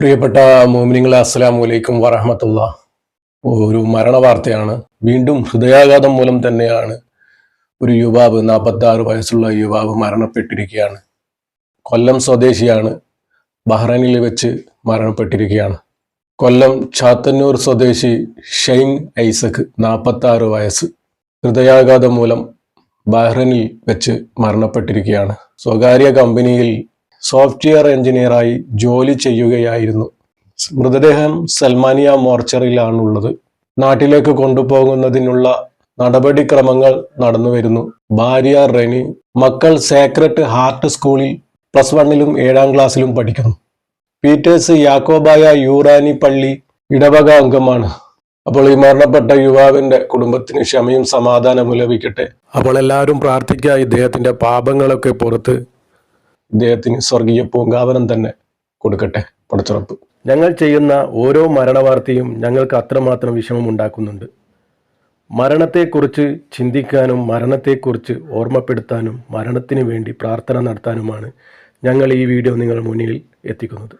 പ്രിയപ്പെട്ട മോമിനിങ്ങളെ അസ്സലാമു അലൈക്കും വറഹമത്തുള്ള. ഒരു മരണ വാർത്തയാണ് വീണ്ടും ഹൃദയാഘാതം മൂലം തന്നെയാണ് ഒരു യുവാവ് നാൽപ്പത്തി ആറ് വയസ്സുള്ള യുവാവ് മരണപ്പെട്ടിരിക്കുകയാണ്. കൊല്ലം സ്വദേശിയാണ്. ബഹ്റൈനിൽ വെച്ച് മരണപ്പെട്ടിരിക്കുകയാണ്. കൊല്ലം ചാത്തന്നൂർ സ്വദേശി ഷെയ്ൻ ഐസക് നാൽപ്പത്തി ആറ് വയസ്സ് ഹൃദയാഘാതം മൂലം ബഹ്റൈനിൽ വെച്ച് മരണപ്പെട്ടിരിക്കുകയാണ്. സ്വകാര്യ കമ്പനിയിൽ സോഫ്റ്റ്വെയർ എഞ്ചിനീയറായി ജോലി ചെയ്യുകയായിരുന്നു. മൃതദേഹം സൽമാനിയ മോർച്ചറിയിലാണുള്ളത്. നാട്ടിലേക്ക് കൊണ്ടുപോകുന്നതിനുള്ള നടപടിക്രമങ്ങൾ നടന്നു വരുന്നു ഭാര്യ റെനി മക്കൾ സേക്രട്ട് ഹാർട്ട് സ്കൂളിൽ പ്ലസ് വണ്ണിലും ഏഴാം ക്ലാസ്സിലും പഠിക്കുന്നു. പീറ്റേഴ്സ് യാക്കോബായ യൂറാനി പള്ളി ഇടവക അംഗമാണ്. അപ്പോൾ ഈ മരണപ്പെട്ട യുവാവിന്റെ കുടുംബത്തിന് ക്ഷമയും സമാധാനവും ലഭിക്കട്ടെ. അപ്പോൾ എല്ലാവരും പ്രാർത്ഥിക്കുക ഇദ്ദേഹത്തിന്റെ പാപങ്ങളൊക്കെ പുറത്ത് ഇദ്ദേഹത്തിന് സ്വർഗീയ പൂങ്കാവനം തന്നെ കൊടുക്കട്ടെ പടച്ചുറപ്പ്. ഞങ്ങൾ ചെയ്യുന്ന ഓരോ മരണവാർത്തയും ഞങ്ങൾക്ക് അത്രമാത്രം വിഷമം ഉണ്ടാക്കുന്നുണ്ട് മരണത്തെക്കുറിച്ച് ചിന്തിക്കാനും മരണത്തെക്കുറിച്ച് ഓർമ്മപ്പെടുത്താനും മരണത്തിന് വേണ്ടി പ്രാർത്ഥന നടത്താനുമാണ് ഞങ്ങൾ ഈ വീഡിയോ നിങ്ങളുടെ മുന്നിൽ എത്തിക്കുന്നത്.